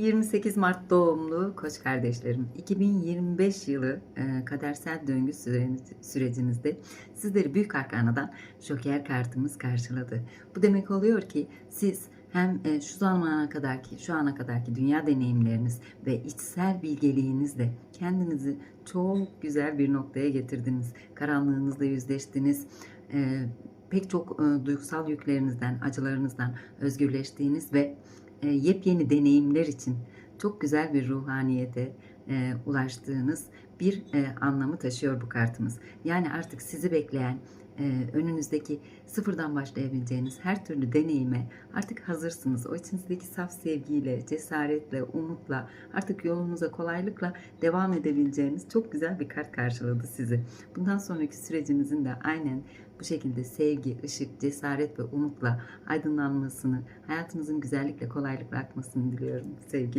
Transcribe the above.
28 Mart doğumlu koç kardeşlerim. 2025 yılı e, kadersel döngü sürecinizde sizleri büyük arkanadan Joker kartımız karşıladı. Bu demek oluyor ki siz hem e, şu zamana kadarki, şu ana kadarki dünya deneyimleriniz ve içsel bilgeliğinizle kendinizi çok güzel bir noktaya getirdiniz. Karanlığınızla yüzleştiniz. E, pek çok e, duygusal yüklerinizden, acılarınızdan özgürleştiğiniz ve yepyeni deneyimler için çok güzel bir ruhaniyete e, ulaştığınız bir e, anlamı taşıyor bu kartımız. Yani artık sizi bekleyen e, önünüzdeki sıfırdan başlayabileceğiniz her türlü deneyime artık hazırsınız. O içinizdeki saf sevgiyle, cesaretle, umutla artık yolunuza kolaylıkla devam edebileceğiniz çok güzel bir kart karşıladı sizi. Bundan sonraki sürecinizin de aynen bu şekilde sevgi, ışık, cesaret ve umutla aydınlanmasını, hayatınızın güzellikle, kolaylıkla akmasını diliyorum sevgili.